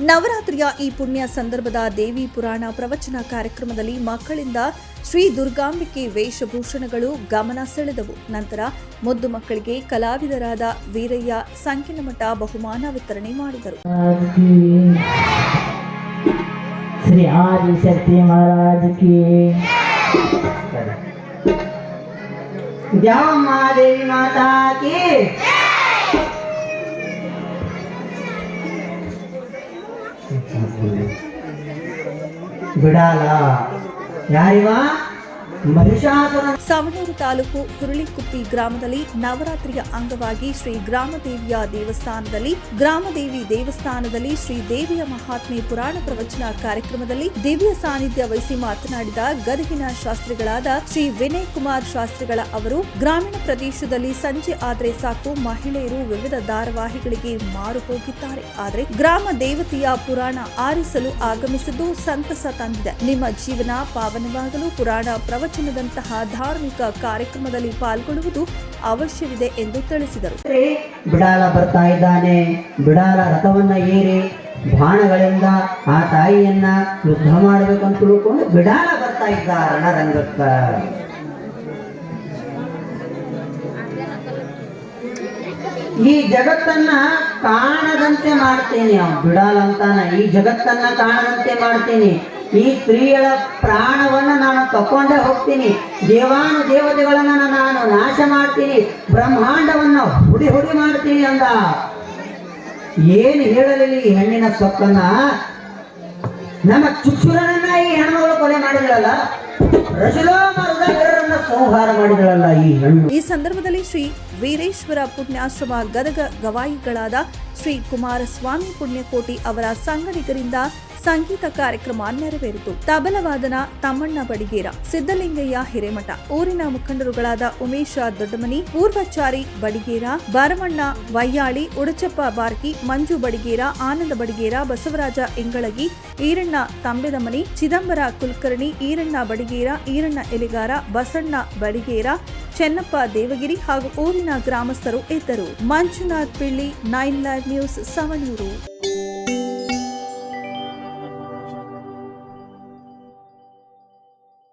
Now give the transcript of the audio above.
ನವರಾತ್ರಿಯ ಈ ಪುಣ್ಯ ಸಂದರ್ಭದ ದೇವಿ ಪುರಾಣ ಪ್ರವಚನ ಕಾರ್ಯಕ್ರಮದಲ್ಲಿ ಮಕ್ಕಳಿಂದ ಶ್ರೀ ದುರ್ಗಾಂಬಿಕೆ ವೇಷಭೂಷಣಗಳು ಗಮನ ಸೆಳೆದವು. ನಂತರ ಮುದ್ದು ಮಕ್ಕಳಿಗೆ ಕಲಾವಿದರಾದ ವೀರಯ್ಯ ಸಂಕಿನಮಠ ಬಹುಮಾನ ವಿತರಣೆ ಮಾಡಿದರು. ಶ್ರೀ ಮಾತಾ ಬಿಡಲ್ಲ ಯಾರಿವಾ ಸವಣೂರು ತಾಲೂಕು ಹುರುಳಿಕುಪ್ಪಿ ಗ್ರಾಮದಲ್ಲಿ ನವರಾತ್ರಿಯ ಅಂಗವಾಗಿ ಶ್ರೀ ಗ್ರಾಮದೇವಿಯ ದೇವಸ್ಥಾನದಲ್ಲಿ, ಗ್ರಾಮದೇವಿ ದೇವಸ್ಥಾನದಲ್ಲಿ ಶ್ರೀ ದೇವಿಯ ಮಹಾತ್ಮೆ ಪುರಾಣ ಪ್ರವಚನ ಕಾರ್ಯಕ್ರಮದಲ್ಲಿ ದಿವ್ಯ ಸಾನ್ನಿಧ್ಯ ವಹಿಸಿ ಮಾತನಾಡಿದ ಗದಗಿನ ಶಾಸ್ತ್ರಿಗಳಾದ ಶ್ರೀ ವಿನಯ್ ಕುಮಾರ್ ಶಾಸ್ತ್ರಿಗಳ ಅವರು, ಗ್ರಾಮೀಣ ಪ್ರದೇಶದಲ್ಲಿ ಸಂಜೆ ಆದರೆ ಸಾಕು, ಮಹಿಳೆಯರು ವಿವಿಧ ಧಾರಾವಾಹಿಗಳಿಗೆ ಮಾರು ಹೋಗಿದ್ದಾರೆ. ಆದರೆ ಗ್ರಾಮ ದೇವತೆಯ ಪುರಾಣ ಆರಿಸಲು ಆಗಮಿಸಿದ್ದು ಸಂತಸ ತಂದಿದೆ. ನಿಮ್ಮ ಜೀವನ ಪಾವನವಾಗಲು ಪುರಾಣ ಪ್ರವಚನದಂತಹ ಧಾರ್ಮಿಕ ಕಾರ್ಯಕ್ರಮದಲ್ಲಿ ಪಾಲ್ಗೊಳ್ಳುವುದು ಅವಶ್ಯವಿದೆ ಎಂದು ತಿಳಿಸಿದರು. ಬಿಡಾಲ ಬರ್ತಾ ಇದ್ದಾನೆ. ಬಿಡಾಲ ರಥವನ್ನ ಏರಿ ಬಾಣಗಳಿಂದ ಆ ತಾಯಿಯನ್ನ ಯುದ್ಧ ಅಂತ ತಿಳ್ಕೊಂಡು ಬಿಡಾಲ ಬರ್ತಾ ಇದ್ದಾರಣ ರಂಗಕ್ಕ ಈ ಜಗತ್ತನ್ನ ಕಾಣದಂತೆ ಮಾಡ್ತೇನೆ. ಬಿಡಾಲ ಅಂತಾನ ಈ ಜಗತ್ತನ್ನ ಕಾಣದಂತೆ ಮಾಡ್ತೀನಿ. ಈ ಸ್ತ್ರೀಯರ ಪ್ರಾಣವನ್ನ ನಾನು ತಕೊಂಡೇ ಹೋಗ್ತೀನಿ. ದೇವಾನು ದೇವತೆಗಳನ್ನ ನಾನು ನಾಶ ಮಾಡ್ತೀನಿ. ಬ್ರಹ್ಮಾಂಡವನ್ನ ಹುಡಿ ಹುಡಿ ಮಾಡ್ತೀನಿ ಅಂದ. ಏನು ಹೇಳಲಿಲ್ಲ ಈ ಹೆಣ್ಣಿನ ಸೊಕ್ಕನ್ನ ನಮ್ಮ ಚುಚ್ಚುರನನ್ನ ಈ ಹೆಣ್ಮಗಳು ಕೊಲೆ ಸಂಹಾರ ಮಾಡಿದಳಲ್ಲ ಈ ಈ ಸಂದರ್ಭದಲ್ಲಿ ಶ್ರೀ ವೀರೇಶ್ವರ ಪುಣ್ಯಾಶ್ರಮ ಗದಗ ಗವಾಯಿಗಳಾದ ಶ್ರೀ ಕುಮಾರಸ್ವಾಮಿ ಪುಣ್ಯಕೋಟಿ ಅವರ ಸಂಗಡಿಗರಿಂದ ಸಂಗೀತ ಕಾರ್ಯಕ್ರಮ ನೆರವೇರಿತು. ತಬಲವಾದನ ತಮ್ಮಣ್ಣ ಬಡಿಗೇರ ಸಿದ್ದಲಿಂಗಯ್ಯ ಹಿರೇಮಠ. ಊರಿನ ಮುಖಂಡರುಗಳಾದ ಉಮೇಶ ದೊಡ್ಡಮನಿ, ಪೂರ್ವಚಾರಿ ಬಡಿಗೇರ, ಭರಮಣ್ಣ ವಯ್ಯಾಳಿ, ಉಡಚಪ್ಪ ಬಾರ್ಕಿ, ಮಂಜು ಬಡಿಗೇರ, ಆನಂದ ಬಡಿಗೇರ, ಬಸವರಾಜ ಇಂಗಳಗಿ, ಈರಣ್ಣ ತಂಬೆದಮನಿ, ಚಿದಂಬರ ಕುಲಕರ್ಣಿ, ಈರಣ್ಣ ಬಡಿಗೇರ, ಈರಣ್ಣ ಎಲಿಗಾರ, ಬಸಣ್ಣ ಬಡಿಗೇರ, ಚೆನ್ನಪ್ಪ ದೇವಗಿರಿ ಹಾಗೂ ಊರಿನ ಗ್ರಾಮಸ್ಥರು ಇದ್ದರು. Manjunath Pilli, nine live news, Savanur.